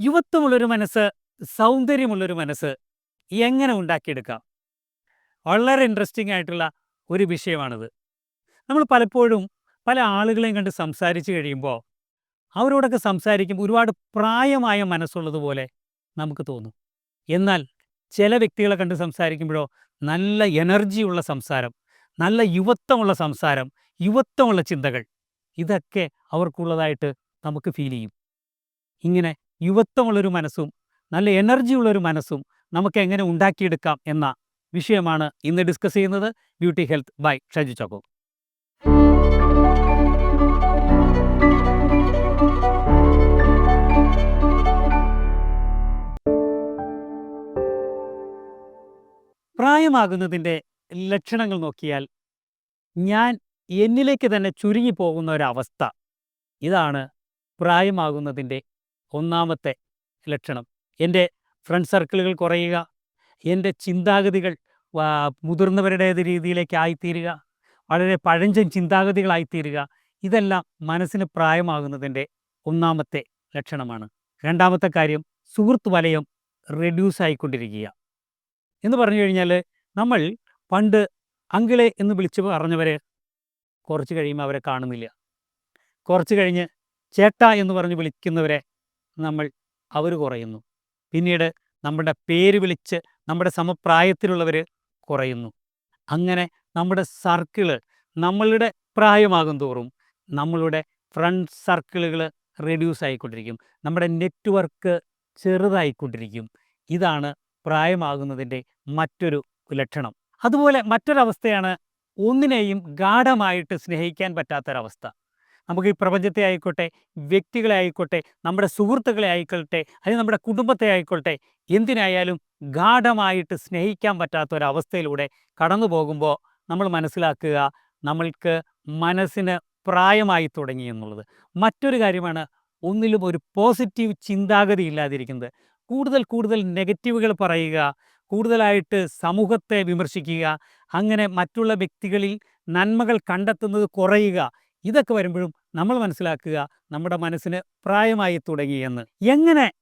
യുവത്വമുള്ളൊരു മനസ്സ് സൗന്ദര്യമുള്ളൊരു മനസ്സ് എങ്ങനെ ഉണ്ടാക്കിയെടുക്കാം? വളരെ ഇൻട്രസ്റ്റിംഗ് ആയിട്ടുള്ള ഒരു വിഷയമാണിത്. നമ്മൾ പലപ്പോഴും പല ആളുകളെയും കണ്ട് സംസാരിച്ചു കഴിയുമ്പോൾ അവരോടൊക്കെ സംസാരിക്കുമ്പോൾ ഒരുപാട് പ്രായമായ മനസ്സുള്ളതുപോലെ നമുക്ക് തോന്നും. എന്നാൽ ചില വ്യക്തികളെ കണ്ട് സംസാരിക്കുമ്പോഴോ നല്ല എനർജിയുള്ള സംസാരം നല്ല യുവത്വമുള്ള സംസാരം യുവത്വമുള്ള ചിന്തകൾ ഇതൊക്കെ അവർക്കുള്ളതായിട്ട് നമുക്ക് ഫീൽ ചെയ്യും. ഇങ്ങനെ യുവത്വമുള്ളൊരു മനസ്സും നല്ല എനർജി എനർജിയുള്ളൊരു മനസ്സും നമുക്ക് എങ്ങനെ ഉണ്ടാക്കിയെടുക്കാം എന്ന വിഷയമാണ് ഇന്ന് ഡിസ്കസ് ചെയ്യുന്നത്. Beauty health by Shaju Chacko. പ്രായമാകുന്നതിന്റെ ലക്ഷണങ്ങൾ നോക്കിയാൽ ഞാൻ എന്നിലേക്ക് തന്നെ ചുരുങ്ങി പോകുന്ന ഒരവസ്ഥ. ഇതാണ് പ്രായമാകുന്നതിന്റെ ഒന്നാമത്തെ ലക്ഷണം. എന്റെ ഫ്രണ്ട് സർക്കിളുകൾ കുറയുക എന്റെ ചിന്താഗതികൾ മുതിർന്നവരുടേത് രീതിയിലേക്ക് ആയിത്തീരുക വളരെ പഴഞ്ചൻ ചിന്താഗതികളായിത്തീരുക ഇതെല്ലാം മനസ്സിന് പ്രായമാകുന്നതിന്റെ ഒന്നാമത്തെ ലക്ഷണമാണ്. രണ്ടാമത്തെ കാര്യം സുഹൃത്ത് വലയം റെഡ്യൂസ് ആയിക്കൊണ്ടിരിക്കുക എന്ന് പറഞ്ഞു കഴിഞ്ഞാൽ നമ്മൾ പണ്ട് അങ്കിളെ എന്ന് വിളിച്ച് പറഞ്ഞവരെ കുറച്ച് കഴിയുമ്പോൾ അവരെ കാണുന്നില്ല. കുറച്ച് കഴിഞ്ഞ് ചേട്ട എന്ന് പറഞ്ഞ് വിളിക്കുന്നവരെ നമ്മൾ അവർ കുറയുന്നു. പിന്നീട് നമ്മുടെ പേര് വിളിച്ച് നമ്മുടെ സമപ്രായത്തിലുള്ളവർ കുറയുന്നു. അങ്ങനെ നമ്മുടെ സർക്കിൾ നമ്മളുടെ പ്രായമാകും തോറും നമ്മളുടെ ഫ്രണ്ട് സർക്കിളുകൾ റെഡ്യൂസ് ആയിക്കൊണ്ടിരിക്കും. നമ്മുടെ നെറ്റ്വർക്ക് ചെറുതായിക്കൊണ്ടിരിക്കും. ഇതാണ് പ്രായമാകുന്നതിന്റെ മറ്റൊരു ലക്ഷണം. അതുപോലെ മറ്റൊരവസ്ഥയാണ് ഒന്നിനെയും ഗാഠമായിട്ട് സ്നേഹിക്കാൻ പറ്റാത്തൊരവസ്ഥ. നമുക്ക് ഈ പ്രപഞ്ചത്തെ ആയിക്കോട്ടെ വ്യക്തികളെ ആയിക്കോട്ടെ നമ്മുടെ സുഹൃത്തുക്കളെ ആയിക്കോട്ടെ അല്ലെങ്കിൽ നമ്മുടെ കുടുംബത്തെ ആയിക്കോട്ടെ എന്തിനായാലും ഗാഠമായിട്ട് സ്നേഹിക്കാൻ പറ്റാത്ത ഒരവസ്ഥയിലൂടെ കടന്നു പോകുമ്പോൾ നമ്മൾ മനസ്സിലാക്കുക നമ്മൾക്ക് മനസ്സിന് പ്രായമായി തുടങ്ങി എന്നുള്ളത്. മറ്റൊരു കാര്യമാണ് ഒന്നിലും ഒരു പോസിറ്റീവ് ചിന്താഗതി ഇല്ലാതിരിക്കുന്നത്. കൂടുതൽ കൂടുതൽ നെഗറ്റീവുകൾ പറയുക കൂടുതലായിട്ട് സമൂഹത്തെ വിമർശിക്കുക അങ്ങനെ മറ്റുള്ള വ്യക്തികളിൽ നന്മകൾ കണ്ടെത്തുന്നത് കുറയുക ഇതൊക്കെ വരുമ്പോഴും നമ്മൾ മനസ്സിലാക്കുക നമ്മുടെ മനസ്സിന് പ്രായമായി തുടങ്ങിയെന്ന് എങ്ങനെ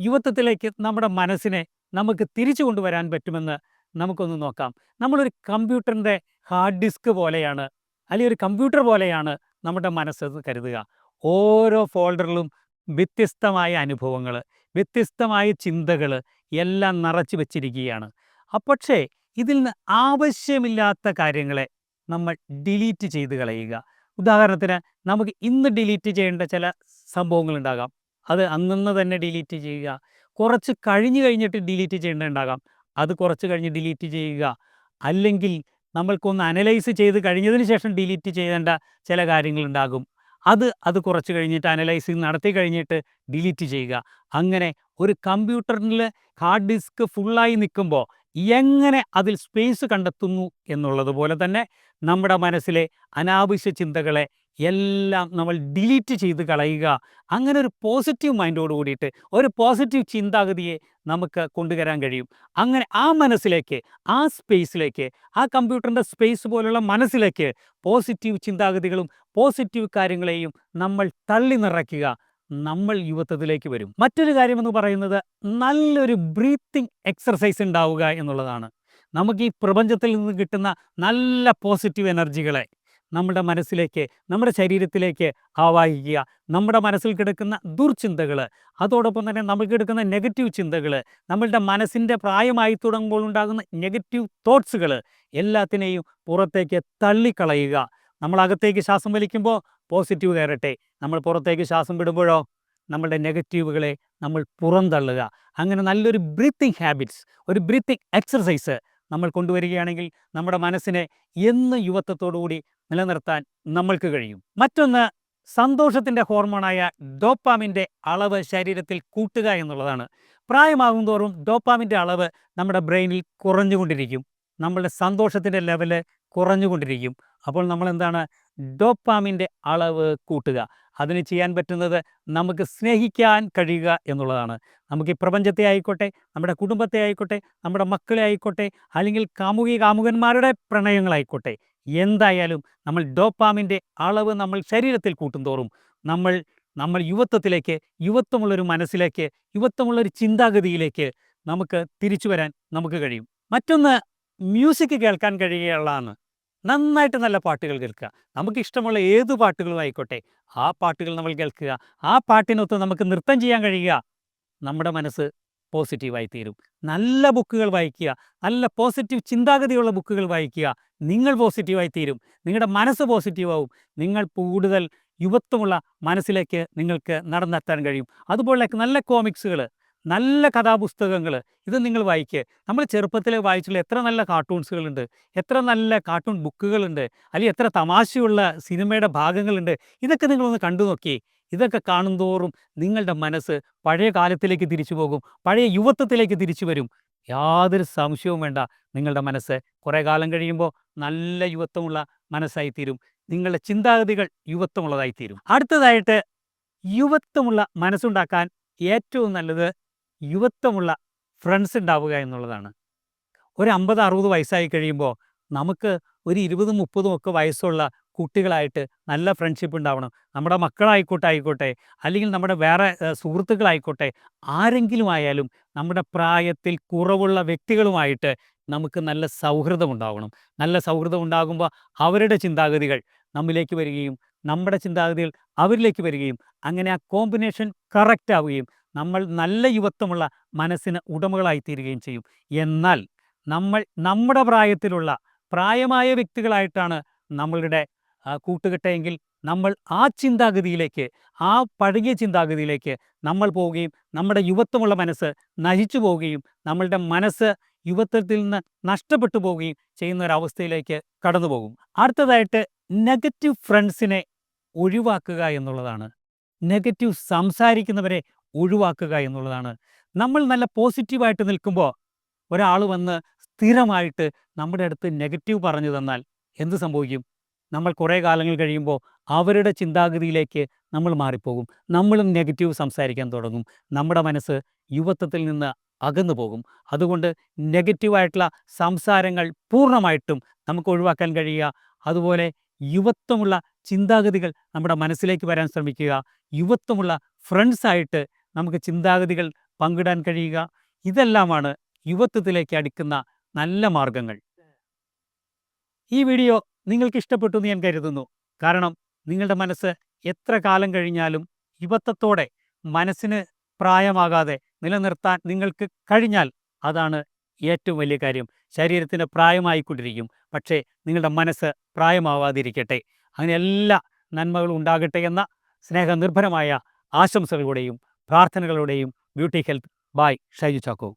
യുവത്വത്തിലേക്ക് നമ്മുടെ മനസ്സിനെ നമുക്ക് തിരിച്ചു കൊണ്ടുവരാൻ പറ്റുമെന്ന് നമുക്കൊന്ന് നോക്കാം. നമ്മളൊരു കമ്പ്യൂട്ടറിന്റെ ഹാർഡ് ഡിസ്ക് പോലെയാണ് അല്ലെങ്കിൽ ഒരു കമ്പ്യൂട്ടർ പോലെയാണ് നമ്മുടെ മനസ്സെന്ന് കരുതുക. ഓരോ ഫോൾഡറിലും വ്യത്യസ്തമായ അനുഭവങ്ങൾ വ്യത്യസ്തമായ ചിന്തകൾ എല്ലാം നിറച്ചു വച്ചിരിക്കുകയാണ്. പക്ഷേ ഇതിൽ നിന്ന് ആവശ്യമില്ലാത്ത കാര്യങ്ങളെ നമ്മൾ ഡിലീറ്റ് ചെയ്ത് കളയുക. ഉദാഹരണത്തിന് നമുക്ക് ഇന്ന് ഡിലീറ്റ് ചെയ്യേണ്ട ചില സംഭവങ്ങളുണ്ടാകാം. അത് അന്നന്ന് തന്നെ ഡിലീറ്റ് ചെയ്യുക. കുറച്ച് കഴിഞ്ഞ് കഴിഞ്ഞിട്ട് ഡിലീറ്റ് ചെയ്യേണ്ടതുണ്ടാകാം അത് കുറച്ച് കഴിഞ്ഞ് ഡിലീറ്റ് ചെയ്യുക. അല്ലെങ്കിൽ നമ്മൾക്കൊന്ന് അനലൈസ് ചെയ്ത് കഴിഞ്ഞതിന് ശേഷം ഡിലീറ്റ് ചെയ്യേണ്ട ചില കാര്യങ്ങളുണ്ടാകും. അത് അത് കുറച്ച് കഴിഞ്ഞിട്ട് അനലൈസിങ് നടത്തി കഴിഞ്ഞിട്ട് ഡിലീറ്റ് ചെയ്യുക. അങ്ങനെ ഒരു കമ്പ്യൂട്ടറിൽ ഹാർഡ് ഡിസ്ക് ഫുള്ളായി നിൽക്കുമ്പോൾ എങ്ങനെ അതിൽ സ്പേസ് കണ്ടെത്തുന്നു എന്നുള്ളതുപോലെ തന്നെ നമ്മുടെ മനസ്സിലെ അനാവശ്യ ചിന്തകളെ എല്ലാം നമ്മൾ ഡിലീറ്റ് ചെയ്ത് കളയുക. അങ്ങനെ ഒരു പോസിറ്റീവ് മൈൻഡോട് കൂടിയിട്ട് ഒരു പോസിറ്റീവ് ചിന്താഗതിയെ നമുക്ക് കൊണ്ടുവരാൻ കഴിയും. അങ്ങനെ ആ മനസ്സിലേക്ക് ആ സ്പേസിലേക്ക് ആ കമ്പ്യൂട്ടറിന്റെ സ്പേസ് പോലുള്ള മനസ്സിലേക്ക് പോസിറ്റീവ് ചിന്താഗതികളും പോസിറ്റീവ് കാര്യങ്ങളെയും നമ്മൾ തള്ളി നിറയ്ക്കുക. നമ്മൾ യുവത്വത്തിലേക്ക് വരും. മറ്റൊരു കാര്യം എന്ന് പറയുന്നത് നല്ലൊരു ബ്രീത്തിങ് എക്സർസൈസ് ഉണ്ടാവുക എന്നുള്ളതാണ്. നമുക്ക് ഈ പ്രപഞ്ചത്തിൽ നിന്ന് കിട്ടുന്ന നല്ല പോസിറ്റീവ് എനർജികളെ നമ്മുടെ മനസ്സിലേക്ക് നമ്മുടെ ശരീരത്തിലേക്ക് ആവാഹിക്കുക നമ്മുടെ മനസ്സിൽ കിടക്കുന്ന ദുർചിന്തകൾ അതോടൊപ്പം തന്നെ നമുക്ക് കിടക്കുന്ന നെഗറ്റീവ് ചിന്തകൾ നമ്മളുടെ മനസ്സിന്റെ പ്രായമായി തുടങ്ങുമ്പോൾ ഉണ്ടാകുന്ന നെഗറ്റീവ് തോട്ട്സുകൾ എല്ലാത്തിനെയും പുറത്തേക്ക് തള്ളിക്കളയുക. നമ്മൾ അകത്തേക്ക് ശ്വാസം വലിക്കുമ്പോൾ പോസിറ്റീവ് കയറട്ടെ. നമ്മൾ പുറത്തേക്ക് ശ്വാസം വിടുമ്പോഴോ നമ്മളുടെ നെഗറ്റീവുകളെ നമ്മൾ പുറന്തള്ളുക അങ്ങനെ നല്ലൊരു ബ്രീത്തിങ് ഹാബിറ്റ്സ് ഒരു ബ്രീത്തിങ് എക്സർസൈസ് നമ്മൾ കൊണ്ടുവരികയാണെങ്കിൽ നമ്മുടെ മനസ്സിനെ എന്ന് യുവത്വത്തോടുകൂടി നിലനിർത്താൻ നമ്മൾക്ക് കഴിയും. മറ്റൊന്ന് സന്തോഷത്തിന്റെ ഹോർമോണായ ഡോപ്പാമിന്റെ അളവ് ശരീരത്തിൽ കൂട്ടുക എന്നുള്ളതാണ്. പ്രായമാകും തോറും ഡോപ്പാമിന്റെ അളവ് നമ്മുടെ ബ്രെയിനിൽ കുറഞ്ഞുകൊണ്ടിരിക്കും. നമ്മളുടെ സന്തോഷത്തിന്റെ ലെവൽ കുറഞ്ഞുകൊണ്ടിരിക്കും. അപ്പോൾ നമ്മൾ എന്താണ് ഡോപ്പാമിന്റെ അളവ് കൂട്ടുക. അതിന് ചെയ്യാൻ പറ്റുന്നത് നമുക്ക് സ്നേഹിക്കാൻ കഴിയുക എന്നുള്ളതാണ്. നമുക്ക് ഈ പ്രപഞ്ചത്തെ ആയിക്കോട്ടെ നമ്മുടെ കുടുംബത്തെ ആയിക്കോട്ടെ നമ്മുടെ മക്കളെ ആയിക്കോട്ടെ അല്ലെങ്കിൽ കാമുകി കാമുകന്മാരുടെ പ്രണയങ്ങളായിക്കോട്ടെ. എന്തായാലും നമ്മൾ ഡോപ്പാമിന്റെ അളവ് നമ്മൾ ശരീരത്തിൽ കൂട്ടും തോറും നമ്മൾ നമ്മൾ യുവത്വത്തിലേക്ക് യുവത്വമുള്ളൊരു മനസ്സിലേക്ക് യുവത്വമുള്ളൊരു ചിന്താഗതിയിലേക്ക് നമുക്ക് തിരിച്ചു വരാൻ നമുക്ക് കഴിയും. മറ്റൊന്ന് മ്യൂസിക് കേൾക്കാൻ കഴിയുകയുള്ളതാണ്. നന്നായിട്ട് നല്ല പാട്ടുകൾ കേൾക്കുക. നമുക്ക് ഇഷ്ടമുള്ള ഏത് പാട്ടുകളും ആയിക്കോട്ടെ. ആ പാട്ടുകൾ നമ്മൾ കേൾക്കുക. ആ പാട്ടിനൊത്ത് നമുക്ക് നൃത്തം ചെയ്യാൻ കഴിയുക. നമ്മുടെ മനസ്സ് പോസിറ്റീവായി തീരും. നല്ല ബുക്കുകൾ വായിക്കുക. നല്ല പോസിറ്റീവ് ചിന്താഗതിയുള്ള ബുക്കുകൾ വായിക്കുക. നിങ്ങൾ പോസിറ്റീവായി തീരും. നിങ്ങളുടെ മനസ്സ് പോസിറ്റീവാവും. നിങ്ങൾ കൂടുതൽ യുവത്വമുള്ള മനസ്സിലേക്ക് നിങ്ങൾക്ക് നടന്നെത്താൻ കഴിയും. അതുപോലെ നല്ല കോമിക്സുകൾ. നല്ല കഥാപുസ്തകങ്ങൾ ഇത് നിങ്ങൾ വായിക്കുക നമ്മൾ ചെറുപ്പത്തിൽ വായിച്ചുള്ള എത്ര നല്ല കാർട്ടൂൺസുകളുണ്ട് എത്ര നല്ല കാർട്ടൂൺ ബുക്കുകളുണ്ട് അല്ലെങ്കിൽ എത്ര തമാശയുള്ള സിനിമയുടെ ഭാഗങ്ങളുണ്ട് ഇതൊക്കെ നിങ്ങളൊന്ന് കണ്ടു നോക്കി. ഇതൊക്കെ കാണുന്തോറും നിങ്ങളുടെ മനസ്സ് പഴയ കാലത്തിലേക്ക് തിരിച്ചു പോകും പഴയ യുവത്വത്തിലേക്ക് തിരിച്ചു വരും. യാതൊരു സംശയവും വേണ്ട. നിങ്ങളുടെ മനസ്സ് കുറേ കാലം കഴിയുമ്പോൾ നല്ല യുവത്വമുള്ള മനസ്സായി തീരും നിങ്ങളുടെ ചിന്താഗതികൾ യുവത്വമുള്ളതായി തീരും അടുത്തതായിട്ട് യുവത്വമുള്ള മനസ്സുണ്ടാക്കാൻ ഏറ്റവും നല്ലത് യുവത്വമുള്ള ഫ്രണ്ട്സ് ഉണ്ടാവുക എന്നുള്ളതാണ്. ഒരു അമ്പത് അറുപത് വയസ്സായി കഴിയുമ്പോൾ നമുക്ക് ഒരു ഇരുപതും മുപ്പതും ഒക്കെ വയസ്സുള്ള കുട്ടികളായിട്ട് നല്ല ഫ്രണ്ട്ഷിപ്പ് ഉണ്ടാവണം നമ്മുടെ മക്കളായിക്കോട്ടെ ആയിക്കോട്ടെ അല്ലെങ്കിൽ നമ്മുടെ വേറെ സുഹൃത്തുക്കളായിക്കോട്ടെ ആരെങ്കിലും ആയാലും നമ്മുടെ പ്രായത്തിൽ കുറവുള്ള വ്യക്തികളുമായിട്ട് നമുക്ക് നല്ല സൗഹൃദം ഉണ്ടാവണം. നല്ല സൗഹൃദം ഉണ്ടാകുമ്പോൾ അവരുടെ ചിന്താഗതികൾ നമ്മിലേക്ക് വരികയും നമ്മുടെ ചിന്താഗതികൾ അവരിലേക്ക് വരികയും അങ്ങനെ ആ കോമ്പിനേഷൻ കറക്റ്റ് ആവുകയും നമ്മൾ നല്ല യുവത്വമുള്ള മനസ്സിന് ഉടമകളായി തീരുകയും ചെയ്യും. എന്നാൽ നമ്മൾ നമ്മുടെ പ്രായത്തിലുള്ള പ്രായമായ വ്യക്തികളായിട്ടാണ് നമ്മളുടെ കൂട്ടുകെട്ടെങ്കിൽ നമ്മൾ ആ ചിന്താഗതിയിലേക്ക് ആ പഴകിയ ചിന്താഗതിയിലേക്ക് നമ്മൾ പോവുകയും നമ്മുടെ യുവത്വമുള്ള മനസ്സ് നശിച്ചു പോവുകയും നമ്മളുടെ മനസ്സ് യുവത്വത്തിൽ നിന്ന് നഷ്ടപ്പെട്ടു പോവുകയും ചെയ്യുന്ന ഒരവസ്ഥയിലേക്ക് കടന്നു പോകും അടുത്തതായിട്ട് നെഗറ്റീവ് ഫ്രണ്ട്സിനെ ഒഴിവാക്കുക എന്നുള്ളതാണ്. നെഗറ്റീവ് സംസാരിക്കുന്നവരെ ഒഴിവാക്കുക എന്നുള്ളതാണ്. നമ്മൾ നല്ല പോസിറ്റീവായിട്ട് നിൽക്കുമ്പോൾ ഒരാൾ വന്ന് സ്ഥിരമായിട്ട് നമ്മുടെ അടുത്ത് നെഗറ്റീവ് പറഞ്ഞു തന്നാൽ എന്ത് സംഭവിക്കും? നമ്മൾ കുറേ കാലങ്ങൾ കഴിയുമ്പോൾ അവരുടെ ചിന്താഗതിയിലേക്ക് നമ്മൾ മാറിപ്പോകും. നമ്മളും നെഗറ്റീവ് സംസാരിക്കാൻ തുടങ്ങും. നമ്മുടെ മനസ്സ് യുവത്വത്തിൽ നിന്ന് അകന്നു പോകും. അതുകൊണ്ട് നെഗറ്റീവായിട്ടുള്ള സംസാരങ്ങൾ പൂർണമായിട്ടും നമുക്ക് ഒഴിവാക്കാൻ കഴിയുക. അതുപോലെ യുവത്വമുള്ള ചിന്താഗതികൾ നമ്മുടെ മനസ്സിലേക്ക് വരാൻ ശ്രമിക്കുക. യുവത്വമുള്ള ഫ്രണ്ട്സായിട്ട് നമുക്ക് ചിന്താഗതികൾ പങ്കിടാൻ കഴിയുക. ഇതെല്ലാമാണ് യുവത്വത്തിലേക്ക് അടുക്കുന്ന നല്ല മാർഗങ്ങൾ. ഈ വീഡിയോ നിങ്ങൾക്ക് ഇഷ്ടപ്പെട്ടു എന്ന് ഞാൻ കരുതുന്നു. കാരണം നിങ്ങളുടെ മനസ്സ് എത്ര കാലം കഴിഞ്ഞാലും യുവത്വത്തോടെ മനസ്സിന് പ്രായമാകാതെ നിലനിർത്താൻ നിങ്ങൾക്ക് കഴിഞ്ഞാൽ അതാണ് ഏറ്റവും വലിയ കാര്യം. ശരീരത്തിന് പ്രായമായിക്കൊണ്ടിരിക്കും. പക്ഷേ നിങ്ങളുടെ മനസ്സ് പ്രായമാവാതിരിക്കട്ടെ. അങ്ങനെ എല്ലാ നന്മകളും ഉണ്ടാകട്ടെ എന്ന സ്നേഹനിർഭരമായ ആശംസകളുടെയും പ്രാർത്ഥനകളുടെയും beauty health. By. Shaiju Chacko.